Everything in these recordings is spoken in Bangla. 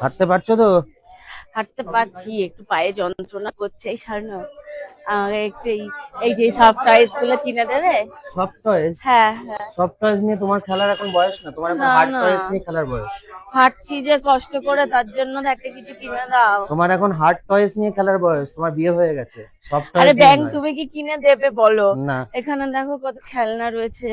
হাঁটতে পারছ তো? হাঁটতে পারছি একটু পায়ে যন্ত্রণা করছে এই সারনা। আমাকে একটু এই- যে সব টয়েসগুলো কিনে দেবে? সফট টয়েস হ্যাঁ হ্যাঁ। সফট টয়েস নিয়ে তোমার খেলার এখন বয়স না? তোমার এখন হার্ড টয়েস নিয়ে খেলার বয়স। হাঁটছি যে কষ্ট করে তার জন্য একটা কিছু কিনে দাও। তোমার এখন হার্ড টয়েস নিয়ে খেলার বয়স তোমার বিয়ে হয়ে গেছে। সফট আরে ব্যাংক তুমি কি কিনে দেবে বলো? না। এখানে দেখো কত খেলনা রয়েছে।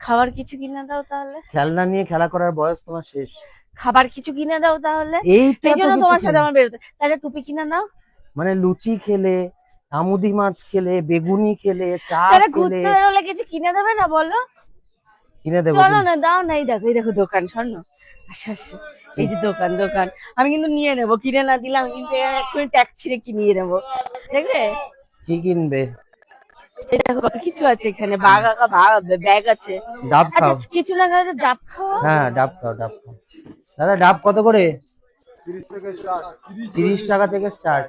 খাবার কিছু কিনে দাও তাহলে। খেলনা নিয়ে খেলা করার বয়স তোমার শেষ। খাবার কিছু কিনে দাও তাহলে। এই জন্য তোমার সাথে আমার বেরোতে তাহলে টুপি কিনে দাও মানে লুচি খেলে আমুদি মাছ খেলে বেগুনি খেলে চা খেলে। ঘুরতে বেরোলে কিছু কিনে দেবে না বলো? কিনে দেবো চলো না দাও না এই দেখো এই দেখো দোকান স্বর্ণ আচ্ছা আচ্ছা এই যে দোকান দোকান। আমি কিন্তু নিয়ে নেব কিনে না দিলে আমি কিন্তু এক্ষুনি ট্যাক্স ছিঁড়ে কিনিয়ে নেব। দেখবে? কি কিনবে? এই দেখো কত কিছু আছে এখানে বাঘ ব্যাগ আছে। ডাব আচ্ছা খাও। কিছু না ডাব খাওয়া? হ্যাঁ ডাব খাও ডাব খাও। দাদা ডাব কত করে? তিরিশ টাকা থেকে স্টার্ট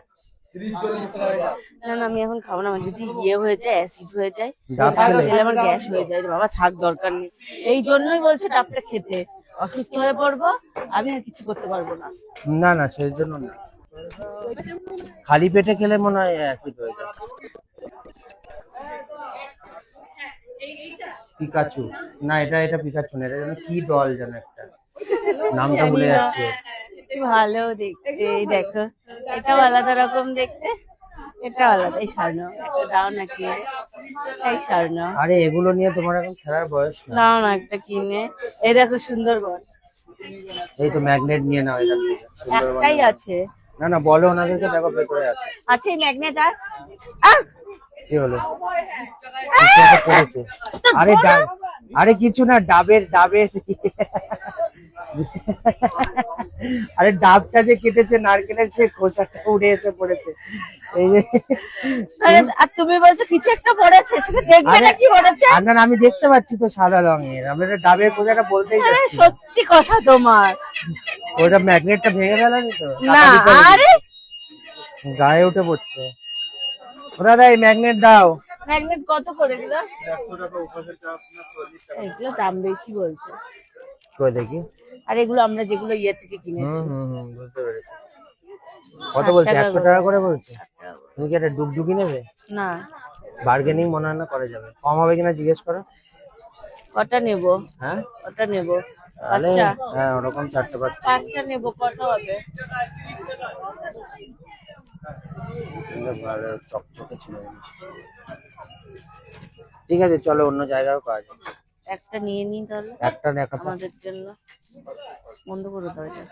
না না আমি এখন খাব না আমার যদি ইয়ে হয়ে যায় অ্যাসিড হয়ে যায় আমার গ্যাস হয়ে যায়। বাবা থাক দরকার নেই। এই জন্যই বলছে ডাবটা খেতে। অসুস্থ হয়ে পড়ব আমি আর কিছু করতে পারব না। না না সেই জন্য না। খালি পেটে খেলে মনে হয় অ্যাসিড হয়ে যায়। পিকাচু না এটা এটা পিকাচু না এটা যেন কি ডল যেন একটা। নামটা ভুলে যাচ্ছে। ভালো দেখতে এই দেখো। এটাও আলাদা রকম দেখতে এটা আলাদা। এই স্বর্ণ একটা দাও নাকি? এই স্বর্ণ। আরে এগুলো নিয়ে তোমার এখন খেলার বয়স না। দাও না একটা কিনে। এই দেখো সুন্দরবন এই তো ম্যাগনেট নিয়ে নাও এখান থেকে একটাই আছে। না না বলো ওনাদেরকে দেখো ভেতরে আছে। আছে এই ম্যাগনেট আর! কি হলো আরে আরে কিছু না ডাবের ডাবের। আরে ডাবটা যে কেটেছে নারকেলের সে খোসাটা উড়ে এসে পড়েছে। এই যে আরে, আর তুমি বলছো কিছু একটা পড়েছে সেটা দেখবে না কি পড়েছে? না না, আমি দেখতে পাচ্ছি তো সাদা রঙের। ডাবের খোসাটা বলতেই যাচ্ছি। সত্যি কথা তোমার। ওটা ম্যাগনেটটা ভেঙে ফেলানি তো? না। আরে! গায়ে উঠে পড়ছে। ও দাদা এই ম্যাগনেট দাও। ম্যাগনেট কত করে দিল? এগুলো দাম বেশি বলছে। কই দেখি। আর এগুলো আমরা যেগুলো ইয়ে থেকে কিনেছি। বুঝতে পেরেছি। কত বলছে? একশো টাকা করে বলছে? তুমি কি একটা ডুগডুগি নেবে? না। বার্গেনিং মনে হয় না করা যাবে। কম হবে কিনা জিজ্ঞেস করো। কটা নেব? হ্যাঁ? কটা নেব? তাহলে হ্যাঁ ওরকম চারটে পাঁচটা। পাঁচটা নেব কত হবে? ভালো চকচকে ছিল ঠিক আছে চলো অন্য জায়গায় পাওয়া যাবে একটা নিয়ে নিই তাহলে। একটা দেখা আমাদের জন্য। বন্ধ করে এটা।